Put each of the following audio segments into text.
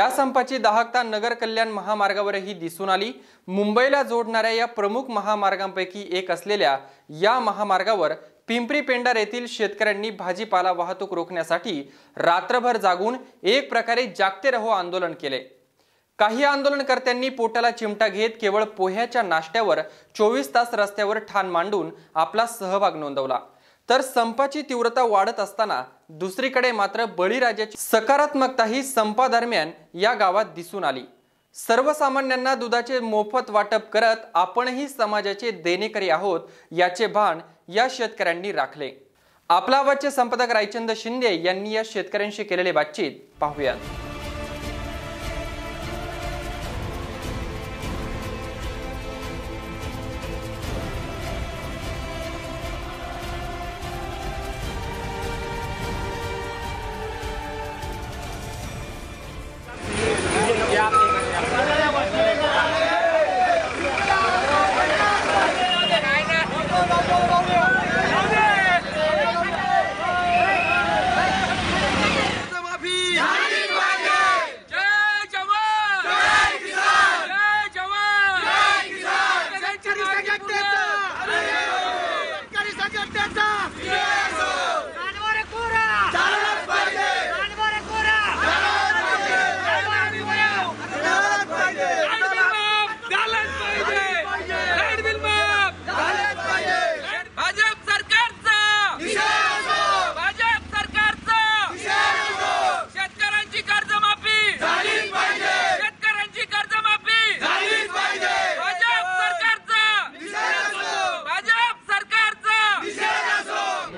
या संपाची दाहकता नगर कल्याण महामार्गावरही दिसून आली. मुंबईला जोडणाऱ्या या प्रमुख महामार्गांपैकी एक असलेल्या या महामार्गावर पिंपरी पेंडार येथील शेतकऱ्यांनी भाजीपाला वाहतूक रोखण्यासाठी रात्रभर जागून एक प्रकारे जागते रहो आंदोलन केले. काही आंदोलनकर्त्यांनी पोटाला चिमटा घेत केवळ पोह्याच्या नाश्त्यावर चोवीस तास रस्त्यावर ठाण मांडून आपला सहभाग नोंदवला. तर संपाची तीव्रता वाढत असताना दुसरीकडे मात्र बळीराजाची सकारात्मकताही संपादरम्यान या गावात दिसून आली. सर्वसामान्यांना दुधाचे मोफत वाटप करत आपणही समाजाचे देणेकरी आहोत याचे भान या शेतकऱ्यांनी राखले. आपला आवाजचे संपादक रायचंद शिंदे यांनी या शेतकऱ्यांशी केलेले बातचीत पाहूयात.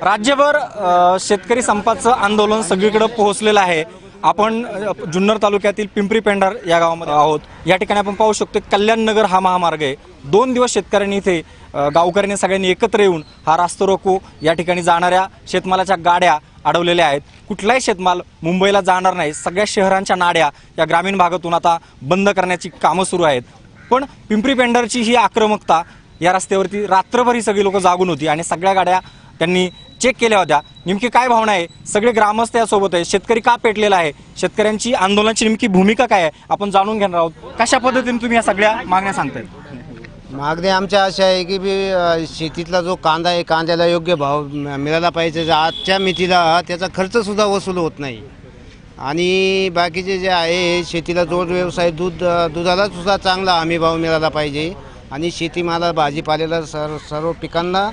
राज्यभर शेतकरी संपाचं आंदोलन सगळीकडे पोहोचलेलं आहे. आपण जुन्नर तालुक्यातील पिंपरी पेंढार या गावामध्ये आहोत. या ठिकाणी आपण पाहू शकतो कल्याण नगर हा महामार्ग आहे. दोन दिवस शेतकऱ्यांनी इथे गावकऱ्यांनी सगळ्यांनी एकत्र येऊन हा रास्ता रोको या ठिकाणी जाणाऱ्या शेतमालाच्या गाड्या अडवलेल्या आहेत. कुठलाही शेतमाल मुंबईला जाणार नाही. सगळ्या शहरांच्या नाड्या या ग्रामीण भागातून आता बंद करण्याची कामं सुरू आहेत. पण पिंपरी पेंढारची ही आक्रमकता या रस्त्यावरती रात्रभर ही सगळी लोक जागून होती आणि सगळ्या गाड्या त्यांनी चेक केल्या होत्या. नेमकी काय भावना आहे? सगळे ग्रामस्थ यासोबत आहे. शेतकरी का पेटलेला आहे? शेतकऱ्यांची आंदोलनाची नेमकी भूमिका काय आहे? आपण जाणून घेणार आहोत. कशा पद्धतीने तुम्ही या सगळ्या मागण्या सांगताय? मागणी आमच्या अशा आहे की बी शेतीतला जो कांदा आहे कांद्याला योग्य भाव मिळाला पाहिजे. आजच्या मितीला त्याचा खर्चसुद्धा वसूल होत नाही. आणि बाकीचे जे आहे शेतीला जोड व्यवसाय दूध दुधाला सुद्धा चांगला हमी भाव मिळाला पाहिजे. आणि शेतीमाला भाजीपाल्याला सर्व सर्व पिकांना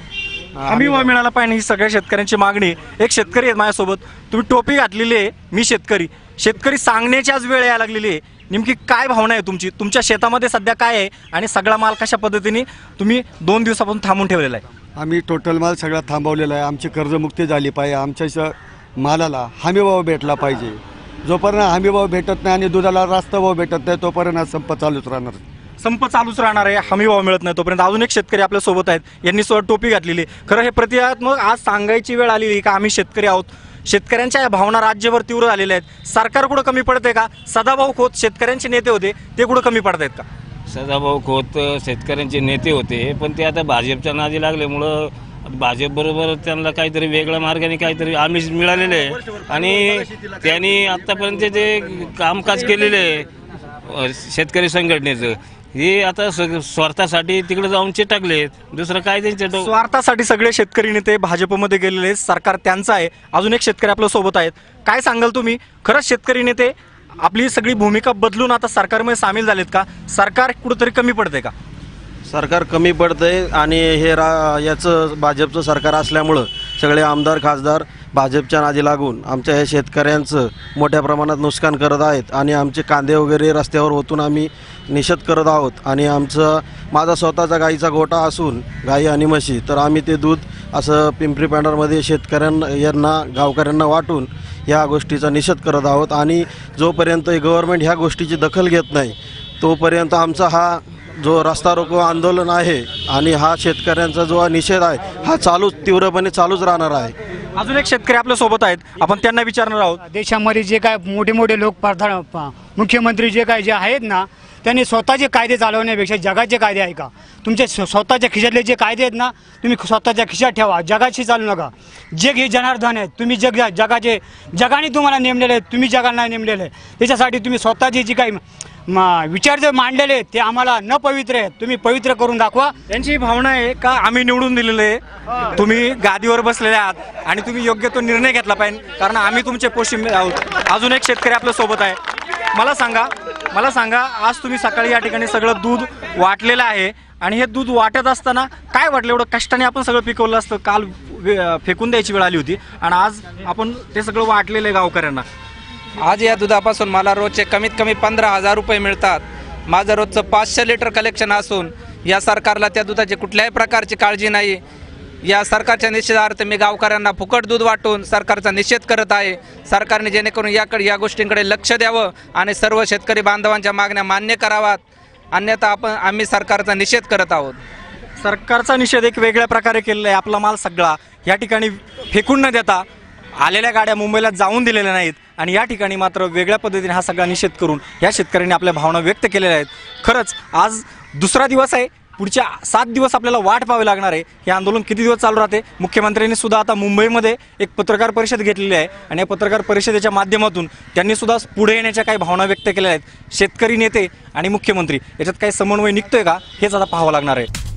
हमी भाव मिळाला पाहिजे ही सगळ्या शेतकऱ्यांची मागणी एक शेतकरी आहेत माझ्यासोबत. तुम्ही टोपी घातलेली आहे मी शेतकरी. शेतकरी सांगण्याची आज वेळ यायला लागलेली आहे. नेमकी काय भावना आहे तुमची? तुमच्या शेतामध्ये सध्या काय आहे आणि सगळा माल कशा पद्धतीने तुम्ही दोन दिवसापासून थांबून ठेवलेला आहे? आम्ही टोटल माल सगळा थांबवलेला आहे. आमची कर्जमुक्ती झाली पाहिजे. आमच्या श- मालाला हमीभाव भेटला पाहिजे. जोपर्यंत हमीभाव भेटत नाही आणि दुधाला रास्त भाव भेटत नाही तोपर्यंत हा संप चालूच राहणार. संप चालूच राहणार आहे हमी भाव मिळत नाही. तोपर्यंत अजून एक शेतकरी आपल्यासोबत आहेत. यांनी सुद्धा टोपी घातलेली. खरं हे प्रतिकात्मक आज सांगायची वेळ आलेली का? आम्ही शेतकरी आहोत. शेतकऱ्यांच्या या भावना राज्यभर तीव्र झालेल्या आहेत. सरकार कुठं कमी पडते का? सदाभाऊ खोत शेतकऱ्यांचे नेते होते. ते कुठं कमी पडत आहेत का? सदाभाऊ खोत शेतकऱ्यांचे नेते होते. पण ते आता भाजपच्या नादी लागल्यामुळं भाजप बरोबर त्यांना काहीतरी वेगळ्या मार्गाने काहीतरी आमिष मिळालेले आहे. आणि त्यांनी आतापर्यंत जे कामकाज केलेले आहे शेतकरी संघटनेचं हे आता स- स्वार्थासाठी तिकडे जाऊन चिटकलेत दुसरं काय त्यांच्या डो- स्वार्थासाठी सगळे शेतकरी नेते भाजपमध्ये गेलेले आहेत. सरकार त्यांचं आहे. अजून एक शेतकरी आपल्यासोबत आहेत. काय सांगाल तुम्ही? खरंच शेतकरी नेते आपली सगळी भूमिका बदलून आता सरकारमध्ये सामील झालेत का? सरकार कुठंतरी कमी पडते का? सरकार कमी पडतंय आणि हे रा याचं भाजपचं सरकार असल्यामुळं सगळे आमदार खासदार भाजपच्या नादी लागून आमच्या या शेतकऱ्यांचं मोठ्या प्रमाणात नुकसान करत आहेत आणि आमचे कांदे वगैरे रस्त्यावर होतून आम्ही निषेध करत आहोत. आणि आमचं माझा स्वतःचा गाईचा गोठा असून गाई आणि म्हशी तर आम्ही ते दूध असं पिंपरी पॅनरमध्ये शेतकऱ्यांना यांना गावकऱ्यांना वाटून ह्या गोष्टीचा निषेध करत आहोत. आणि जोपर्यंत गव्हर्मेंट ह्या गोष्टीची दखल घेत नाही तोपर्यंत आमचा हा जो रस्ता रोको आंदोलन आहे आणि हा शेतकऱ्यांचा जो निषेध आहे हा चालूच तीव्रपणे चालूच राहणार आहे. अजून एक शेतकरी आपल्यासोबत आहेत. आपण त्यांना विचारणार आहोत. देशामध्ये जे काय मोठे मोठे लोक प्रधान प- मुख्यमंत्री जे काय जे आहेत ना त्यांनी स्वतःचे कायदे चालवण्यापेक्षा जगाचे कायदे आहे का तुमचे स्व- स्वतःच्या खिशातले जे कायदे आहेत ना तुम्ही स्वतःच्या खिशात ठेवा. जगाशी चालू नका. जग हे जनार्दन आहेत तुम्ही जग जगाचे जगाने तुम्हाला नेमलेले आहेत. तुम्ही जगाला नाही नेमलेले. आहे. त्याच्यासाठी तुम्ही स्वतःची जी काही विचार जे मांडलेले ते आम्हाला न पवित्र आहेत. तुम्ही पवित्र करून दाखवा. त्यांची भावना आहे का आम्ही निवडून दिलेले आहे? तुम्ही गादीवर बसलेले आहात आणि तुम्ही योग्य तो निर्णय घेतला पाहिजे. कारण आम्ही तुमचे पोशिंबे आहोत. अजून एक शेतकरी आपल्यासोबत आहे. मला सांगा मला सांगा आज तुम्ही सकाळी या ठिकाणी सगळं दूध वाटलेलं आहे आणि हे दूध वाटत असताना काय वाटलं? एवढं कष्टाने आपण सगळं पिकवलं असतं. काल फेकून द्यायची वेळ आली होती. आणि आज आपण ते सगळं वाटलेलं आहे गावकऱ्यांना. आज या दुधापासून मला रोजचे कमीत कमी पंधरा हजार रुपये मिळतात. माझं रोजचं पाचशे लिटर कलेक्शन असून या सरकारला त्या दुधाची कुठल्याही प्रकारची काळजी नाही. या सरकारच्या निषेधार्थ मी गावकऱ्यांना फुकट दूध वाटून सरकारचा निषेध करत आहे. सरकारने जेणेकरून याकडे या गोष्टींकडे लक्ष द्यावं आणि सर्व शेतकरी बांधवांच्या मागण्या मान्य कराव्यात. अन्यथा आपण आम्ही सरकारचा निषेध करत आहोत. सरकारचा निषेध एक वेगळ्या प्रकारे केलेला आहे. आपला माल सगळा या ठिकाणी फेकून न देता आलेल्या गाड्या मुंबईला जाऊन दिलेल्या नाहीत. आणि या ठिकाणी मात्र वेगळ्या पद्धतीने हा सगळा निषेध करून या शेतकऱ्यांनी आपल्या भावना व्यक्त केलेल्या आहेत. खरंच आज दुसरा दिवस आहे. पुढच्या सात दिवस आपल्याला वाट पाहावी लागणार आहे. हे आंदोलन किती दिवस चालू राहते? मुख्यमंत्र्यांनी सुद्धा आता मुंबईमध्ये एक पत्रकार परिषद घेतलेली आहे. आणि या पत्रकार परिषदेच्या माध्यमातून त्यांनी सुद्धा पुढे येण्याच्या काही भावना व्यक्त केलेल्या आहेत. शेतकरी नेते आणि मुख्यमंत्री याच्यात काही समन्वय निघतोय का? हेच आता पाहावं लागणार आहे.